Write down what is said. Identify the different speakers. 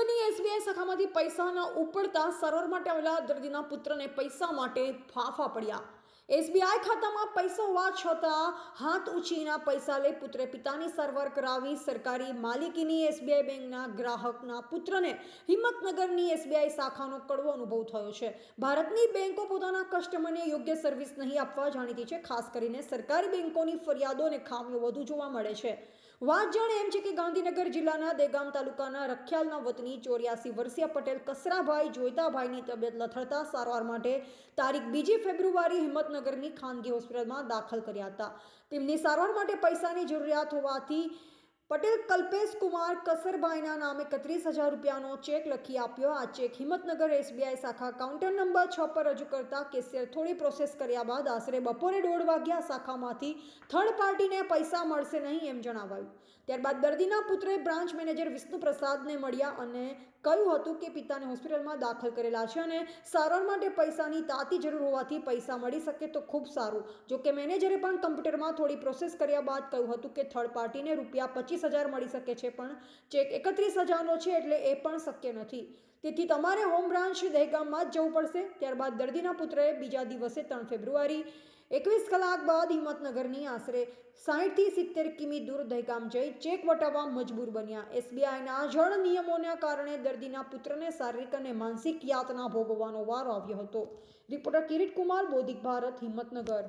Speaker 1: હિંમતનગરની SBI શાખામાંથી પૈસા ન ઉપડતા સારવાર માટે આવેલા દર્દીના પુત્રને પૈસા માટે ફાફા પડ્યા. એસબીઆઈ ખાતામાં પૈસા હોવા છતાં હાથ ઉછીના પૈસા લઈ પુત્રે પિતાની સારવાર કરાવી સરકારી માલિકીની એસબીઆઈ બેંકના ગ્રાહકના પુત્રને હિંમતનગરની એસબીઆઈ શાખાનો કડવો અનુભવ થયો છે. ભારતની બેંકો પોતાના કસ્ટમરને યોગ્ય સર્વિસ નહીં આપવા જાણીતી છે, ખાસ કરીને સરકારી બેંકોની ફરિયાદો અને ખામીઓ વધુ જોવા મળે છે. વાત જાણે એમ છે કે ગાંધીનગર જિલ્લાના દેગામ તાલુકાના રખિયાલના વતની ચોર્યાસી વર્ષીય પટેલ કસરાભાઈ જોઈતાભાઈની તબિયત લથડતા સારવાર માટે તારીખ બીજી ફેબ્રુઆરી હિંમતનગરની ખાનગી હોસ્પિટલમાં દાખલ કર્યા હતા. તેમની સારવાર માટે પૈસાની જરૂરિયાત હોવાથી પટેલ કલ્પેશ કુમાર કસરભાઈના નામે એકત્રીસ હજાર રૂપિયાનો ચેક લખી આપ્યો. આ ચેક હિંમતનગર એસબીઆઈ શાખા કાઉન્ટર નંબર છ પર રજૂ કરતા કેશિયર થોડી પ્રોસેસ કર્યા બાદ આશરે બપોરે દોઢ વાગ્યા શાખામાંથી થર્ડ પાર્ટીને પૈસા મળશે નહીં એમ જણાવાયું. ત્યારબાદ દર્દીના પુત્રે બ્રાન્ચ મેનેજર વિષ્ણુ પ્રસાદને મળ્યા અને કહ્યું હતું કે પિતાને હોસ્પિટલમાં દાખલ કરેલા છે અને સારવાર માટે પૈસાની તાતી જરૂર હોવાથી પૈસા મળી શકે તો ખૂબ સારું. જો કે મેનેજરે પણ કમ્પ્યુટરમાં થોડી પ્રોસેસ કર્યા બાદ કહ્યું હતું કે થર્ડ પાર્ટીને રૂપિયા પચીસ હજાર મળી શકે છે, પણ ચેક એકત્રીસ હજારનો છે એટલે એ પણ શક્ય નથી. તેથી તમારે હોમ બ્રાન્ચ દહેગામમાં જ જવું પડશે. ત્યારબાદ દર્દીના પુત્રએ બીજા દિવસે ત્રણ ફેબ્રુઆરી, એકવીસ કલાક બાદ હિંમતનગરની આશરે સાહીઠથી સિત્તેર કિમી દૂર દહેગામ જઈ ચેક વટાવવા મજબૂર બન્યા. એસબીઆઈના જળ નિયમોના કારણે દર્દીના પુત્રને શારીરિક અને માનસિક યાતના ભોગવવાનો વારો આવ્યો હતો. રિપોર્ટર કિરીટ કુમાર બોધિક ભારત, હિંમતનગર.